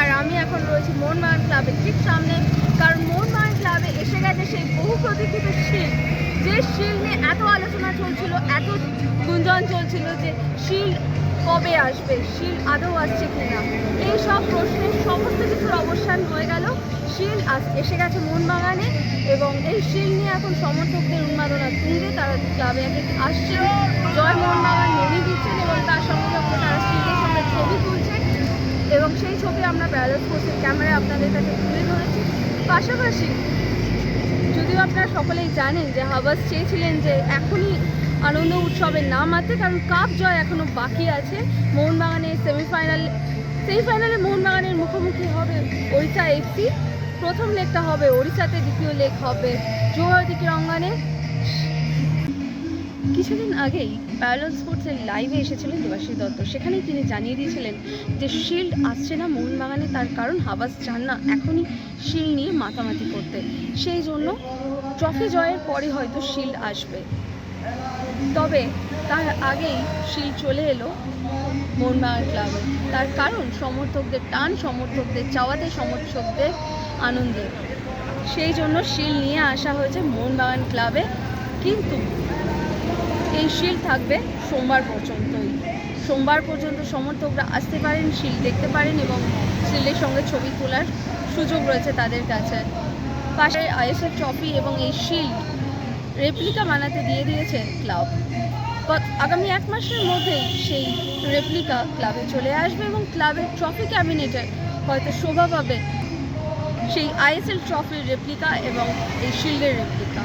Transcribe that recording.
আর আমি এখন রয়েছি মোহনবাগান ক্লাবের ঠিক সামনে। কারণ মোহনবাগান ক্লাবে এসে গেছে সেই বহু প্রতীক্ষিত শিল। যে শিল নিয়ে এত আলোচনা চলছিল, এত গুঞ্জন চলছিল যে শিল কবে আসবে, শিল আদৌ আসছে কিনা? এই সব প্রশ্নের সমস্ত কিছুর অবসান হয়ে গেল। শিল আস এসে গেছে মোহনবাগানে এবং এই শিল নিয়ে এখন সমর্থকদের উন্মাদনা তুঙ্গে। তারা ক্লাবে আসছে। জয় মোহনবাগান নদী ছবি আমরা প্যারালাল স্পোর্টসের ক্যামেরায় আপনাদের কাছে তুলে ধরেছি। পাশাপাশি, যদিও আপনারা সকলেই জানেন যে হাবাস চেয়েছিলেন যে এখনই আনন্দ উৎসবের নাম মারতে কারণ কাপ জয় এখনও বাকি আছে। মোহনবাগানের সেমিফাইনাল সেমিফাইনালে মোহনবাগানের মুখোমুখি হবে ওড়িশা এফসি প্রথম লেগটা হবে ওড়িশাতে, দ্বিতীয় লেগ হবে জোয়ারদিকে অঙ্গনে। কিছুদিন আগেই প্যারালাল স্পোর্টসের লাইভে এসেছিলেন দেবাশিস দত্ত। সেখানেই তিনি জানিয়ে দিয়েছিলেন যে শিল্ড আসছে না মোহনবাগানে তার কারণ, হাবাস চান না, এখনই শিল্ড নিয়ে মাতামাতি করতে। সেই জন্য ট্রফি জয়ের পরে হয়তো শিল্ড আসবে। তবে তার আগেই শিল্ড চলে এলো মোহনবাগান ক্লাবে তার কারণ, সমর্থকদের টান, সমর্থকদের চাওয়াতে, সমর্থকদের আনন্দে। সেই জন্য শিল্ড নিয়ে আসা হয়েছে মোহনবাগান ক্লাবে কিন্তু এই শিল্ড থাকবে সোমবার পর্যন্তই সোমবার পর্যন্ত সমর্থকরা আসতে পারেন শিল্ড দেখতে পারেন এবং শিল্ডের সঙ্গে ছবি তোলার সুযোগ রয়েছে তাদের কাছে। পাশে আইএসএফ ট্রফি এবং এই শিল্ড রেপ্লিকা বানাতে দিয়ে দিয়েছে ক্লাব। আগামী এক মাসের মধ্যেই সেই রেপ্লিকা ক্লাবে চলে আসবে এবং ক্লাবের ট্রফি ক্যাবিনেটে হয়তো শোভা পাবে সেই আইএসএল ট্রফির রেপ্লিকা এবং এই শিল্ডের রেপ্লিকা।